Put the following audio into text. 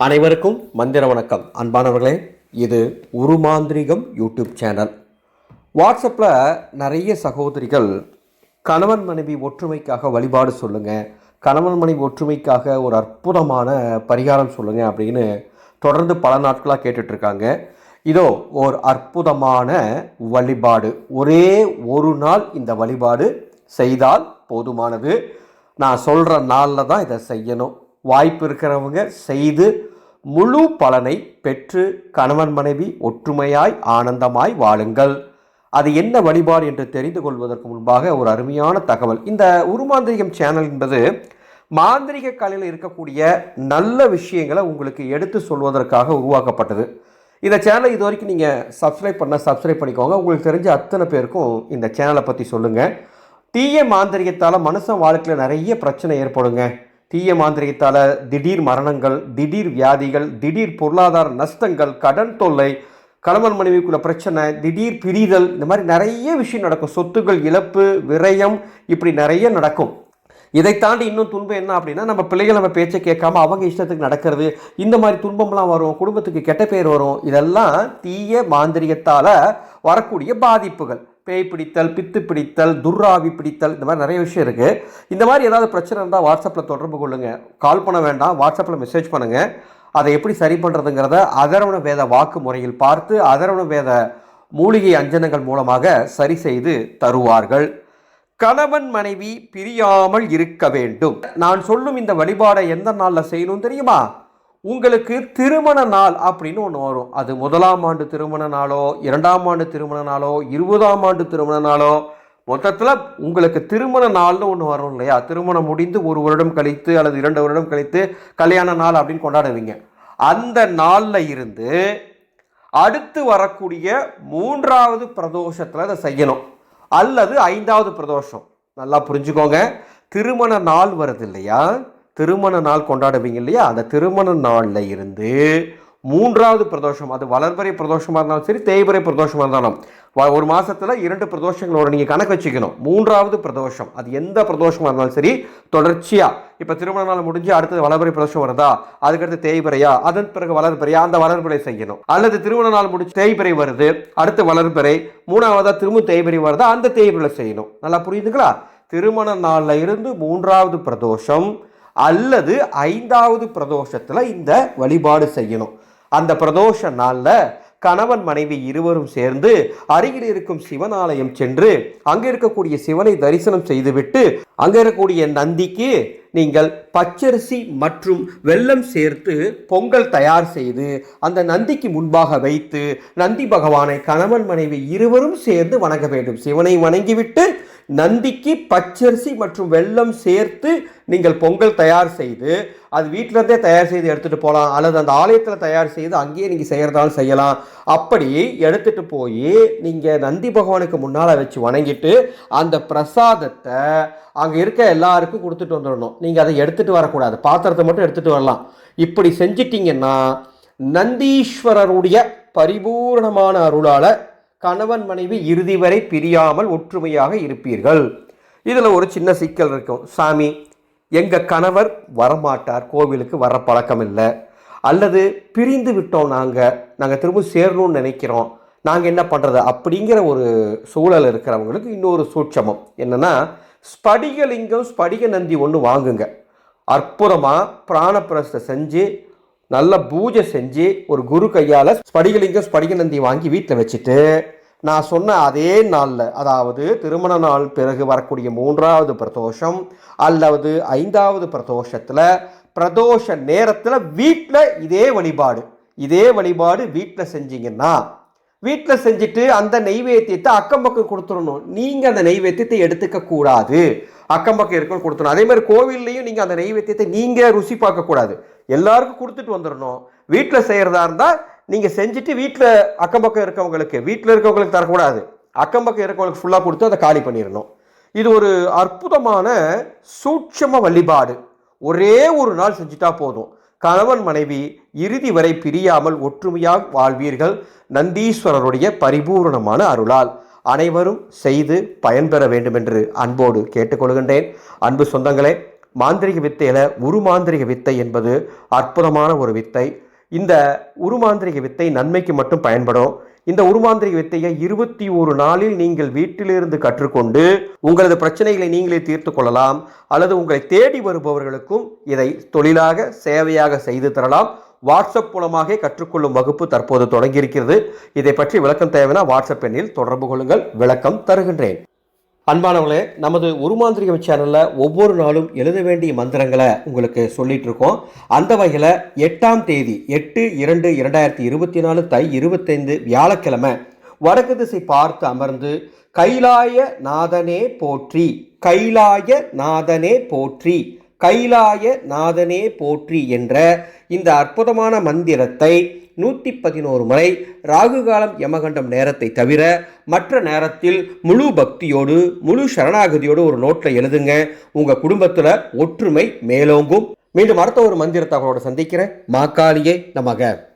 அனைவருக்கும் மந்திர வணக்கம். அன்பானவர்களே இது உருமாந்திரிகம் யூடியூப் சேனல். வாட்ஸ்அப்பில் நிறைய சகோதரிகள் கணவன் மனைவி ஒற்றுமைக்காக வழிபாடு சொல்லுங்கள் கணவன் மனைவி ஒற்றுமைக்காக ஒரு அற்புதமான பரிகாரம் சொல்லுங்கள் அப்படின்னு தொடர்ந்து பல நாட்களாக கேட்டுட்ருக்காங்க. இதோ ஒரு அற்புதமான வழிபாடு. ஒரே ஒரு நாள் இந்த வழிபாடு செய்தால் போதுமானது. நான் சொல்கிற நாளில் தான் இதை செய்யணும். வாய்ப்பு இருக்கிறவங்க செய்து முழு பலனை பெற்று கணவன் மனைவி ஒற்றுமையாய் ஆனந்தமாய் வாழுங்கள். அது என்ன வழிபாடு என்று தெரிந்து கொள்வதற்கு முன்பாக ஒரு அருமையான தகவல். இந்த உருமாந்திரிகம் சேனல் என்பது மாந்திரிக கலையில் இருக்கக்கூடிய நல்ல விஷயங்களை உங்களுக்கு எடுத்து சொல்வதற்காக உருவாக்கப்பட்டது. இந்த சேனலை இது வரைக்கும் நீங்கள் சப்ஸ்கிரைப் பண்ண சப்ஸ்கிரைப் பண்ணிக்கோங்க. உங்களுக்கு தெரிஞ்ச அத்தனை பேருக்கும் இந்த சேனலை பற்றி சொல்லுங்கள் தீய மாந்திரிகத்தால் மனுஷன் வாழ்க்கையில் நிறைய பிரச்சனை ஏற்படுங்க. தீய மாந்திரிகத்தால் திடீர் மரணங்கள் திடீர் வியாதிகள் திடீர் பொருளாதார நஷ்டங்கள் கடன் தொல்லை கணவன் மனைவிக்குள்ள பிரச்சனை திடீர் பிரிதல் இந்த மாதிரி நிறைய விஷயம் நடக்கும். சொத்துக்கள் இழப்பு விரயம் இப்படி நிறைய நடக்கும். இதை தாண்டி இன்னும் துன்பம் என்ன அப்படின்னா நம்ம பிள்ளைகள் நம்ம பேச்சை கேட்காம அவங்க இஷ்டத்துக்கு நடக்கிறது இந்த மாதிரி துன்பம்லாம் வரும் குடும்பத்துக்கு கெட்ட பேர் வரும் இதெல்லாம் தீய மாந்திரிகத்தால் வரக்கூடிய பாதிப்புகள். பேய் பிடித்தல் பித்து பிடித்தல் துர்ராவி பிடித்தல் இந்த மாதிரி நிறைய விஷயம் இருக்குது இந்த மாதிரி ஏதாவது பிரச்சனை இருந்தால் வாட்ஸ்அப்பில் தொடர்பு கொள்ளுங்கள் கால் பண்ண வேண்டாம். வாட்ஸ்அப்பில் மெசேஜ் பண்ணுங்கள் அதை எப்படி சரி பண்ணுறதுங்கிறத அதரவண வேத வாக்கு முறையில் பார்த்து அதரவண வேத மூலிகை அஞ்சனங்கள் மூலமாக சரி செய்து தருவார்கள். கணவன் மனைவி பிரியாமல் இருக்க வேண்டும். நான் சொல்லும் இந்த வழிபாடை எந்த நாளில் செய்யணும் தெரியுமா? உங்களுக்கு திருமண நாள் அப்படின்னு ஒன்று வரும். அது முதலாம் ஆண்டு திருமண நாளோ இரண்டாம் ஆண்டு திருமண நாளோ இருபதாம் ஆண்டு திருமண நாளோ மொத்தத்தில் உங்களுக்கு திருமண நாள்னு ஒன்று வரும் இல்லையா? திருமணம் முடிந்து ஒரு வருடம் கழித்து அல்லது இரண்டு வருடம் கழித்து கல்யாண நாள் அப்படின்னு கொண்டாடுவீங்க. அந்த நாளில் இருந்து அடுத்து வரக்கூடிய மூன்றாவது பிரதோஷத்தில் அதை செய்யணும். அல்லது ஐந்தாவது பிரதோஷம். நல்லா புரிஞ்சுக்கோங்க. திருமண நாள் வருது இல்லையா? திருமண நாள் கொண்டாடுவீங்க இல்லையா? அந்த திருமண நாளில் இருந்து மூன்றாவது பிரதோஷம் அது வளர்பறை பிரதோஷமாக இருந்தாலும் சரி தேய்பறை பிரதோஷமாக இருந்தாலும் ஒரு மாதத்தில் இரண்டு பிரதோஷங்களோட நீங்கள் கணக்கு வச்சுக்கணும். மூன்றாவது பிரதோஷம் அது எந்த பிரதோஷமாக இருந்தாலும் சரி தொடர்ச்சியாக இப்போ திருமண நாள் முடிஞ்சு அடுத்தது வளர்பறை பிரதோஷம் வருதா? அதுக்கடுத்து தேய்பிறையா அதன் பிறகு வளர்பிறையா அந்த வளர்பிறை செய்யணும். அல்லது திருமண நாள் முடிச்சு தேய்பிறை வருது அடுத்து வளர்பிறை மூணாவதாக திரும்ப தேய்பிறை வருதா? அந்த தேய்பிறை செய்யணும். நல்லா புரியுதுங்களா? திருமண நாளில் இருந்து மூன்றாவது பிரதோஷம் அல்லது ஐந்தாவது பிரதோஷத்தில் இந்த வழிபாடு செய்யணும். அந்த பிரதோஷ நாளில் கணவன் மனைவி இருவரும் சேர்ந்து அருகில் இருக்கும் சிவன் ஆலயம் சென்று அங்கே இருக்கக்கூடிய சிவனை தரிசனம் செய்துவிட்டு அங்கே இருக்கக்கூடிய நந்திக்கு நீங்கள் பச்சரிசி மற்றும் வெல்லம் சேர்த்து பொங்கல் தயார் செய்து அந்த நந்திக்கு முன்பாக வைத்து நந்தி பகவானை கணவன் மனைவி இருவரும் சேர்ந்து வணங்க வேண்டும். சிவனை வணங்கிவிட்டு நந்திக்கு பச்சரிசி மற்றும் வெல்லம் சேர்த்து நீங்கள் பொங்கல் தயார் செய்து அது வீட்டிலேருந்தே தயார் செய்து எடுத்துகிட்டு போகலாம் அல்லது அந்த ஆலயத்தில் தயார் செய்து அங்கேயே நீங்கள் செய்கிறதாலும் செய்யலாம். அப்படி எடுத்துகிட்டு போய் நீங்கள் நந்தி பகவானுக்கு முன்னால் வச்சு வணங்கிட்டு அந்த பிரசாதத்தை அங்கே இருக்க எல்லாருக்கும் கொடுத்துட்டு வந்துடணும். நீங்கள் அதை எடுத்துகிட்டு வரக்கூடாது. பாத்திரத்தை மட்டும் எடுத்துகிட்டு வரலாம். இப்படி செஞ்சிட்டிங்கன்னா நந்தீஸ்வரருடைய பரிபூர்ணமான அருளால் கணவன் மனைவி இறுதி வரை பிரியாமல் ஒற்றுமையாக இருப்பீர்கள். இதில் ஒரு சின்ன சிக்கல் இருக்கும். சாமி எங்கள் கணவர் வரமாட்டார் கோவிலுக்கு வர பழக்கம் இல்லை. அல்லது பிரிந்து விட்டோம் நாங்கள் நாங்கள் திரும்ப சேரணும்னு நினைக்கிறோம். நாங்கள் என்ன பண்ணுறது அப்படிங்கிற ஒரு சூழல் இருக்கிறவங்களுக்கு இன்னொரு சூட்சமம். என்னென்னா ஸ்படிகலிங்கம் ஸ்படிக நந்தி ஒன்று வாங்குங்க. அற்புதமாக பிராணப்பிரஸ்த செஞ்சு நல்ல பூஜை செஞ்சு ஒரு குரு கையால் ஸ்படிகலிங்கம் ஸ்படிக நந்தி வாங்கி வீட்டில் வச்சுட்டு நான் சொன்ன அதே நாளில் அதாவது திருமண நாள் பிறகு வரக்கூடிய மூன்றாவது பிரதோஷம் அல்லது ஐந்தாவது பிரதோஷத்தில் பிரதோஷ நேரத்தில் வீட்டில் இதே வழிபாடு. இதே வழிபாடு வீட்டில் செஞ்சீங்கன்னா வீட்டில் செஞ்சுட்டு அந்த நெய்வேத்தியத்தை அக்கம் பக்கம் கொடுத்துடணும். நீங்கள் அந்த நெய்வேத்தியத்தை எடுத்துக்க கூடாது. அக்கம் பக்கம் இருக்கணும் கொடுத்துடணும். அதே மாதிரி கோவில்லையும் நீங்கள் அந்த நெய்வேத்தியத்தை நீங்கள் ருசி பார்க்கக்கூடாது. எல்லாருக்கும் கொடுத்துட்டு வந்துடணும். வீட்டில் செய்கிறதா இருந்தால் நீங்கள் செஞ்சுட்டு வீட்டில் அக்கம் பக்கம் இருக்கவங்களுக்கு வீட்டில் இருக்கவங்களுக்கு தரக்கூடாது. அக்கம் பக்கம் இருக்கவங்களுக்கு ஃபுல்லாக கொடுத்து அதை காலி பண்ணிடணும் இது ஒரு அற்புதமான சூட்சம வழிபாடு. ஒரே ஒரு நாள் செஞ்சுட்டா போதும். கணவன் மனைவி இறுதி வரை பிரியாமல் ஒற்றுமையாக வாழ்வீர்கள். நந்தீஸ்வரருடைய பரிபூரணமான அருளால் அனைவரும் செய்து பயன்பெற வேண்டும் என்று அன்போடு கேட்டுக்கொள்கின்றேன். அன்பு சொந்தங்களே மாந்திரிக வித்தையில உருமாந்திரிக வித்தை என்பது அற்புதமான ஒரு வித்தை. இந்த உருமாந்திரிக வித்தை நன்மைக்கு மட்டும் பயன்படும். இந்த உருமாந்திரிக வித்தையை இருபத்தி ஒரு நாளில் நீங்கள் வீட்டிலிருந்து கற்றுக்கொண்டு உங்களது பிரச்சனைகளை நீங்களே தீர்த்து கொள்ளலாம் அல்லது உங்களை தேடி வருபவர்களுக்கும் இதை தொழிலாக சேவையாக செய்து தரலாம். வாட்ஸ்அப் மூலமாக கற்றுக்கொள்ளும் வகுப்பு தற்போது தொடங்கியிருக்கிறது. இதை பற்றி விளக்கம் தேவைன்னா வாட்ஸ்அப் எண்ணில் தொடர்பு கொள்ளுங்கள். விளக்கம் தருகின்றேன். அன்பானவர்களே நமது உருமாந்திரிகம் சேனலில் ஒவ்வொரு நாளும் எழுத வேண்டிய மந்திரங்களை உங்களுக்கு சொல்லிகிட்டு இருக்கோம். அந்த வகையில் எட்டாம் தேதி எட்டு இரண்டு இரண்டாயிரத்தி இருபத்தி நாலு தை இருபத்தைந்து வியாழக்கிழமை வடக்கு திசை பார்த்து அமர்ந்து கைலாய நாதனே போற்றி கைலாய நாதனே போற்றி கைலாய நாதனே போற்றி என்ற இந்த அற்புதமான மந்திரத்தை நூற்றி பதினோரு முறை ராகு காலம் யமகண்டம் நேரத்தை தவிர மற்ற நேரத்தில் முழு பக்தியோடு முழு சரணாகதியோடு ஒரு நோட்டில் எழுதுங்க. உங்கள் குடும்பத்தில் ஒற்றுமை மேலோங்கும். மீண்டும் அடுத்த ஒரு மந்திர தகவலோடு சந்திக்கிறேன். மாக்காளியே நமக.